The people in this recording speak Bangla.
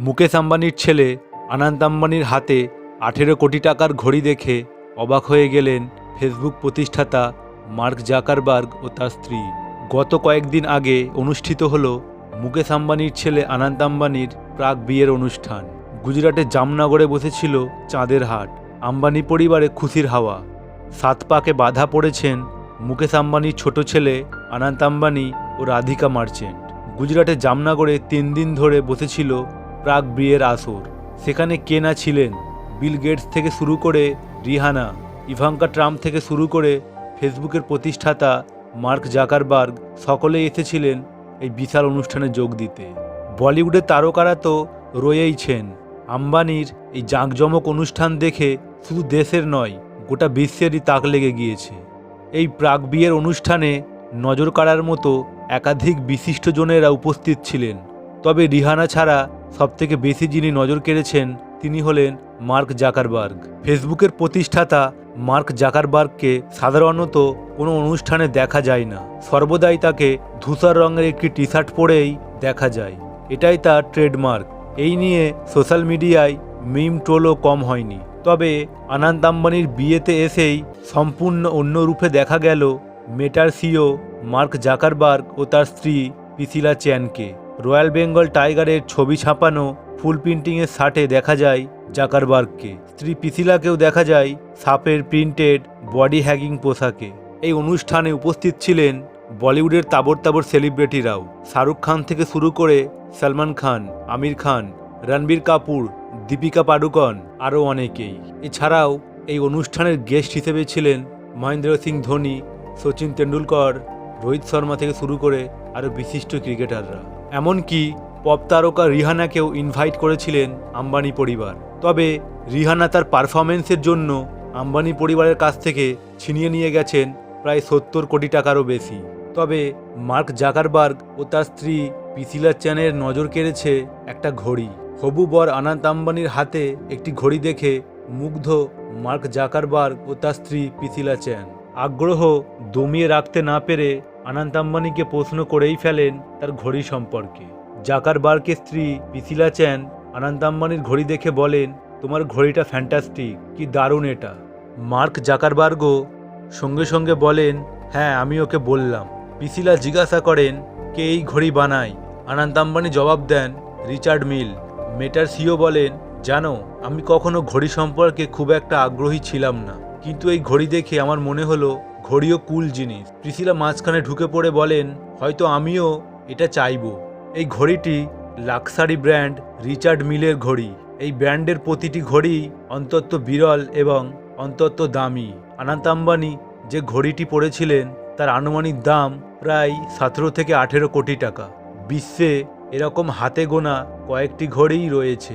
মুকেশ আম্বানির ছেলে আনন্ত আম্বানির হাতে আঠেরো কোটি টাকার ঘড়ি দেখে অবাক হয়ে গেলেন ফেসবুক প্রতিষ্ঠাতা মার্ক জাকারবার্গ ও তার স্ত্রী। গত কয়েকদিন আগে অনুষ্ঠিত হল মুকেশ আম্বানির ছেলে আনন্ত আম্বানির প্রাক বিয়ের অনুষ্ঠান। গুজরাটের জামনগরে বসেছিল চাঁদের হাট। আম্বানি পরিবারে খুশির হাওয়া। সাত পাকে বাধা পড়েছেন মুকেশ আম্বানির ছোট ছেলে আনন্ত আম্বানি ও রাধিকা মার্চেন্ট। গুজরাটের জামনগরে তিন দিন ধরে বসেছিল প্রাক বিয়ের আসর। সেখানে কে না ছিলেন বিল গেটস থেকে শুরু করে রিহানা, ইভাঙ্কা ট্রাম্প থেকে শুরু করে ফেসবুকের প্রতিষ্ঠাতা মার্ক জাকারবার্গ সকলেই এসেছিলেন এই বিশাল অনুষ্ঠানে যোগ দিতে। বলিউডের তারকারা তো রয়েইছেন আম্বানির এই জাঁকজমক অনুষ্ঠান দেখে শুধু দেশের নয়, গোটা বিশ্বেরই তাক লেগে গিয়েছে। এই প্রাক বিয়ের অনুষ্ঠানে নজর কাড়ার মতো একাধিক বিশিষ্টজনেরা উপস্থিত ছিলেন। তবে রিহানা ছাড়া সবথেকে বেশি যিনি নজর কেড়েছেন, তিনি হলেন মার্ক জাকারবার্গ। ফেসবুকের প্রতিষ্ঠাতা মার্ক জাকারবার্গকে সাধারণত কোনো অনুষ্ঠানে দেখা যায় না। সর্বদাই তাকে ধূসর রঙের একটি টি শার্ট পরেই দেখা যায়। এটাই তার ট্রেডমার্ক। এই নিয়ে সোশ্যাল মিডিয়ায় মিম ট্রোলও কম হয়নি। তবে আনন্দ আম্বানির বিয়েতে এসেই সম্পূর্ণ অন্য রূপে দেখা গেল মেটার সিও মার্ক জাকারবার্গ ও তার স্ত্রী পিসিলা চ্যানকে। রয়্যাল বেঙ্গল টাইগারের ছবি ছাপানো ফুল প্রিন্টিংয়ের শার্টে দেখা যায় জাকারবার্গকে। স্ত্রী পিসিলাকেও দেখা যায় সাপের প্রিন্টেড বডি হ্যাগিং পোশাকে। এই অনুষ্ঠানে উপস্থিত ছিলেন বলিউডের তাবর তাবর সেলিব্রিটিরাও। শাহরুখ খান থেকে শুরু করে সলমান খান, আমির খান, রণবীর কাপুর, দীপিকা পাডুকন আরও অনেকেই। এছাড়াও এই অনুষ্ঠানের গেস্ট হিসেবে ছিলেন মহেন্দ্র সিং ধোনি, সচিন তেন্ডুলকর, রোহিত শর্মা থেকে শুরু করে আরও বিশিষ্ট ক্রিকেটাররা। এমনকি পপ তারকা রিহানাকেও ইনভাইট করেছিলেন আম্বানি পরিবার। তবে রিহানা তার পারফরমেন্সের জন্য আম্বানি পরিবারের কাছ থেকে ছিনিয়ে নিয়ে গেছেন প্রায় সত্তর কোটি টাকারও বেশি। তবে মার্ক জাকারবার্গ ও তার স্ত্রী পিসিলা চ্যানের নজর কেড়েছে একটা ঘড়ি। হবু বর আনন্ত আম্বানির হাতে একটি ঘড়ি দেখে মুগ্ধ মার্ক জাকারবার্গ ও তার স্ত্রী পিসিলা চ্যান। আগ্রহ দমিয়ে রাখতে না পেরে আনন্ত আম্বানিকে প্রশ্ন করেই ফেলেন তার ঘড়ি সম্পর্কে। জাকার জাকারবার্গের স্ত্রী পিসিলা চ্যান আনন্ত আম্বানির ঘড়ি দেখে বলেন, তোমার ঘড়িটা ফ্যান্টাস্টিক, কি দারুণ এটা। মার্ক জাকারবার্গও সঙ্গে সঙ্গে বলেন হ্যাঁ আমি ওকে বললাম। পিসিলা জিজ্ঞাসা করেন, কে এই ঘড়ি বানায়? আনন্ত আম্বানি জবাব দেন, রিচার্ড মিল। মেটার সিও বলেন, জানো, আমি কখনো ঘড়ি সম্পর্কে খুব একটা আগ্রহী ছিলাম না। কিন্তু এই ঘড়ি দেখে আমার মনে হলো ঘড়িও কুল জিনিস। প্রিসিলা মাঝখানে ঢুকে পড়ে বলেন, হয়তো আমিও এটা চাইব। এই ঘড়িটি লাক্সারি ব্র্যান্ড রিচার্ড মিলের ঘড়ি। এই ব্র্যান্ডের প্রতিটি ঘড়ি অন্তত বিরল এবং অন্তত দামি। আনন্ত আম্বানি যে ঘড়িটি পড়েছিলেন, তার আনুমানিক দাম প্রায় সতেরো থেকে আঠেরো কোটি টাকা। বিশ্বে এরকম হাতে গোনা কয়েকটি ঘড়িই রয়েছে।